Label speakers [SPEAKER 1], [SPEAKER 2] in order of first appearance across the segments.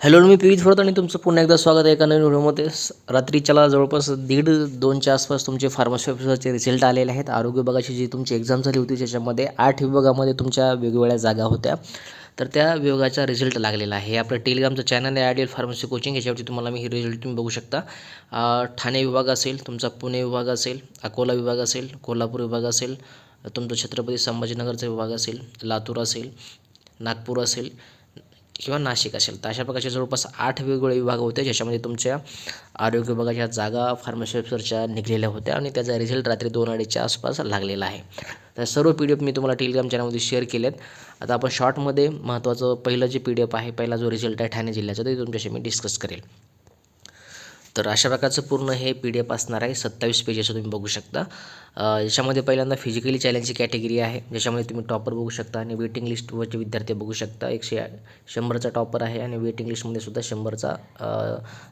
[SPEAKER 1] Hello मी पियुष फरत आणि तुमचं पुन्हा एकदा स्वागत आहे एका नवीन व्हिडिओमध्ये. रात्रीच्याला जवळपास दीड दोनच्या आसपास तुमचे फार्मसी ऑफिसरचे रिझल्ट आलेले आहेत. आरोग्य विभागाची जी तुमची एक्झाम झाली होती त्याच्यामध्ये आठ विभागामध्ये तुमच्या वेगवेगळ्या जागा होत्या. तर त्या विभागाचा रिझल्ट लागलेला आहे. आपलं टेलिग्रामचं चॅनल आहे आयडियल फार्मसी कोचिंग याच्यावरती तुम्हाला मी हे रिझल्ट तुम्ही बघू शकता. ठाणे विभाग असेल तुमचा पुणे विभाग असेल अकोला विभाग असेल कोल्हापूर विभाग असेल तुमचं छत्रपती संभाजीनगरचा विभाग असेल लातूर असेल नागपूर असेल किंवा नाशिक असेल तर अशा प्रकारचे जवळपास आठ वेगवेगळे विभाग होते ज्याच्यामध्ये तुमच्या आरोग्य विभागाच्या जागा फार्मसी ऑफिसरच्या निघलेल्या होत्या आणि त्याचा रिझल्ट रात्री दोन अडीचच्या आसपास लागलेला आहे. तर सर्व पी डी एफ मी तुम्हाला टेलिग्राम चॅनलमध्ये शेअर केलेत. आता आपण शॉर्टमध्ये महत्त्वाचं पहिलं जे पी डी एफ आहे पहिला जो रिझल्ट आहे ठाणे जिल्ह्याचा ते तुमच्याशी मी डिस्कस करेल. तर अशा प्रकारचं पूर्ण हे पी डी एफ असणार आहे. सत्तावीस पेजेसचं तुम्ही बघू शकता. याच्यामध्ये पहिल्यांदा फिजिकली चॅलेंजची कॅटेगरी आहे. ज्याच्यामध्ये तुम्ही टॉपर बघू शकता आणि वेटिंग लिस्टवरचे विद्यार्थी बघू शकता. एकशे शंभरचा टॉपर आहे आणि वेटिंग लिस्टमध्ये सुद्धा शंभरचा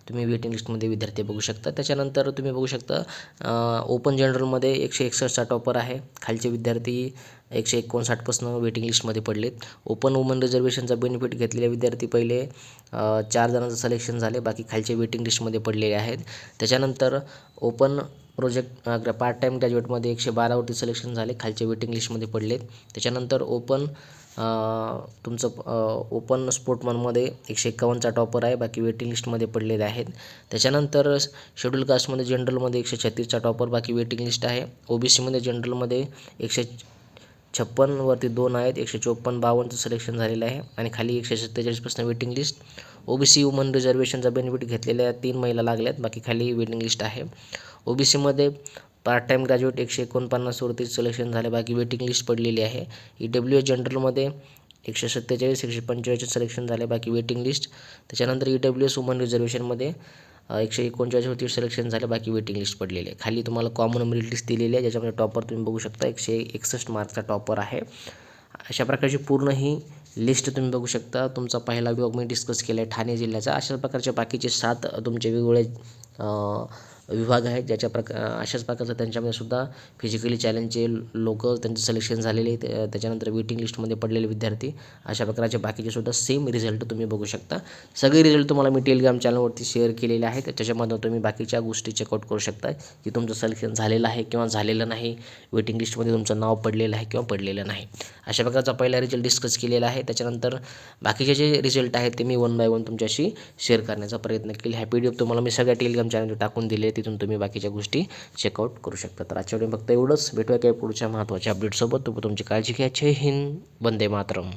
[SPEAKER 1] तुम्ही वेटिंग लिस्टमध्ये विद्यार्थी बघू शकता. त्याच्यानंतर तुम्ही बघू शकता ओपन जनरलमध्ये एकशे एकसष्टचा टॉपर आहे. खालचे विद्यार्थी एकशे एकोणसाठपासून वेटिंग लिस्टमध्ये पडलेत. ओपन वुमन रिझर्वेशनचा बेनिफिट घेतलेले विद्यार्थी पहिले चार जणांचं सलेक्शन झाले बाकी खालचे वेटिंग लिस्टमध्ये पडलेले आहेत. त्याच्यानंतर ओपन प्रोजेक्ट पार्ट टाईम ग्रॅज्युएटमध्ये एकशे बारावरती सिलेक्शन झाले खालचे वेटिंग लिस्टमध्ये पडलेत. त्याच्यानंतर ओपन तुमचं ओपन स्पोर्टमनमध्ये एकशे एकावन्नचा टॉपर आहे बाकी वेटिंग लिस्टमध्ये पडलेले आहेत. त्याच्यानंतर शेड्यूल कास्टमध्ये जनरलमध्ये एकशे छत्तीसचा टॉपर बाकी वेटिंग लिस्ट आहे. ओ बी सीमध्ये जनरलमध्ये एकशे छप्पनवरती दोन आहेत एकशे चोपन्न बावन्नचं सिलेक्शन झालेलं आहे. आणि खाली एकशे सत्तेचाळीसपासून waiting list O B C woman रिझर्वेशनचा benefit घेतलेल्या तीन महिला लागल्यात बाकी खाली वेटिंग लिस्ट आहे. ओ बी सीमध्ये पार्ट टाईम ग्रॅज्युएट एकशे एकोणपन्नासवरती सिलेक्शन झाले बाकी वेटिंग लिस्ट पडलेली आहे. ई डब्ल्यू एस जनरलमध्ये एकशे सत्तेचाळीस एकशे पंचेचाळीस सिलेक्शन झाले बाकी वेटिंग लिस्ट त्याच्यानंतर ई डब्ल्यू एस वुमन रिझर्वेशनमध्ये एकशे एकशे एकोणचाळीसवरती सिलेक्शन झाले बाकी वेटिंग लिस्ट पडलेली. आहे खाली तुम्हाला कॉमन मेरिट लिस्ट दिलेली आहे ज्याच्यामध्ये टॉपर तुम्ही बघू शकता एकशे एकसष्ट मार्कचा टॉपर आहे. अशा प्रकारची पूर्ण ही लिस्ट तुम्ही बघू शकता. तुमचा पहिला विभाग मी डिस्कस केला आहे ठाणे जिल्ह्याचा. अशा प्रकारचे बाकीचे सात तुमचे वेगवेगळे विभाग आहेत ज्याच्या प्रका अशाच प्रकारचं त्यांच्यामध्ये सुद्धा फिजिकली चॅलेंजचे लोक त्यांचं सिलेक्शन झालेले आहेत. त्याच्यानंतर वेटिंग लिस्टमध्ये पडलेले विद्यार्थी अशा प्रकारचे बाकीचे सुद्धा सेम रिझल्ट तुम्ही बघू शकता. सगळे रिझल्ट तुम्हाला मी टेलिग्राम चॅनलवरती शेअर केलेले आहेत. त्याच्यामधून तुम्ही बाकीच्या गोष्टी चेकआउट करू शकता की तुमचं सिलेक्शन झालेलं आहे किंवा झालेलं नाही. वेटिंग लिस्टमध्ये तुमचं नाव पडलेलं आहे किंवा पडलेलं नाही. अशा प्रकारचा पहिला रिझल्ट डिस्कस केलेला आहे. त्याच्यानंतर बाकीचे जे रिझल्ट आहेत ते मी वन बाय वन तुमच्याशी शेअर करण्याचा प्रयत्न केला. ह्या पी डी एफ तुम्हाला मी सगळ्या टेलिग्राम चॅनलवर टाकून दिले तिथून तुम्ही बाकीच्या गोष्टी चेकआउट करू शकता. तर आजच्या फक्त एवढंच. भेटूया काही पुढच्या महत्त्वाच्या अपडेटसोबत तुम्ही तुमची काळजी घ्या. जय हिंद. वंदे मातरम.